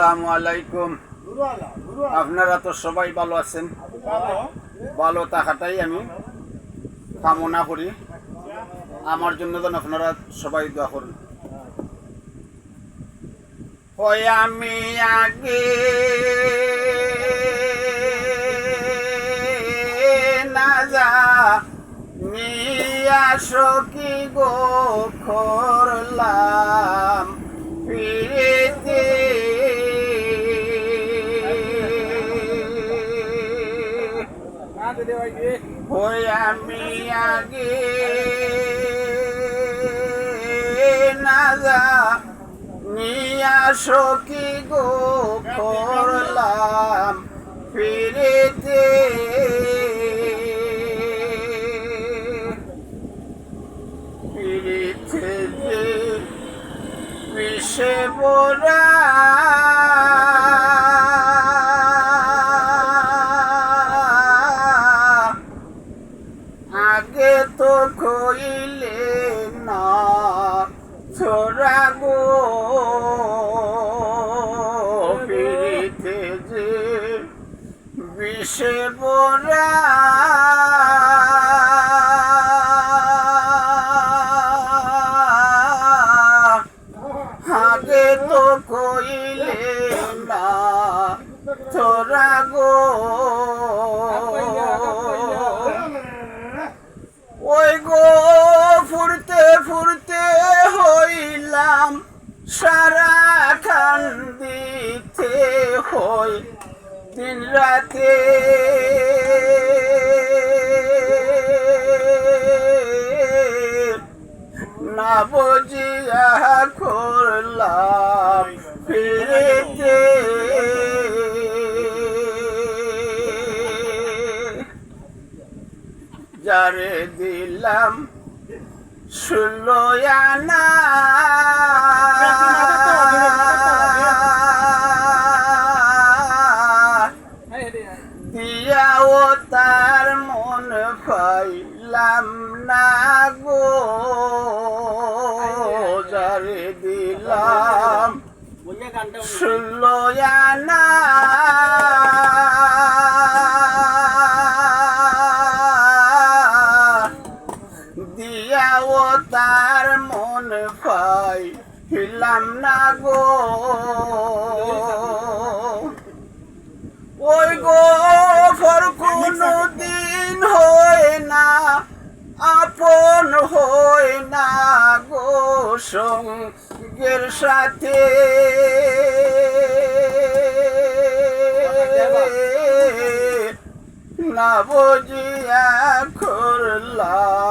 আসসালামু আলাইকুম। আপনারা তো সবাই ভালো আছেন। ভালো থাকাটাই আমি কামনা করি। আমার জন্য যেন আপনারা সবাই দোয়া করুন। ওই আমি আগে না যা মিয়া সখী গো করলাম ওই আমি সখী গো করলাম। ফিরেতে ফিরেতে বিষে বোরা কইলে না ছোড়া গো ফিরিতে যে বিষে বোরা সারা খান দিতে হই দিন রাতে না বুঝিয়া করলাম ফিরেতে। যারে দিলাম ষোলো আনা দিয়াও তার মন পাইলাম না গো। যারে দিলাম ষোলো হিলাম না গো। ওই গো ফর কোনো দিন হয় না, আপন হয় না গো সঙ্গের সাথে। না বুঝিয়া করলাম।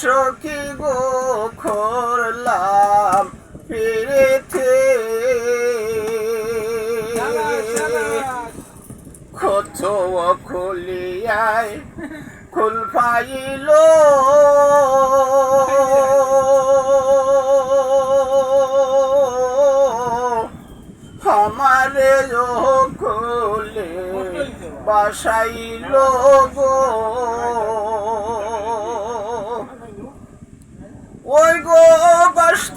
সখী গো করলাম ফিরেছে। কত খুলিয়ায় খুল পাইল। আমারে কোলে বাসাইল গো। ওই গো বাসতে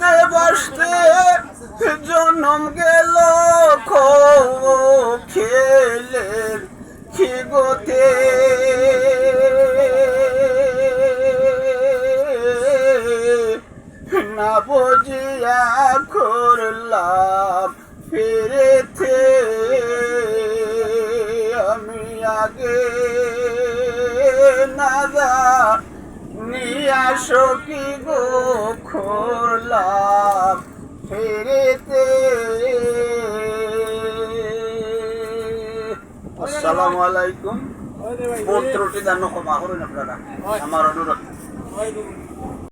সখী গো খোলাম ফেরেতে? আসসালামু আলাইকুম। পুত্রটি দান ক্ষমা করুন আপনারা। আমার অনুরোধ।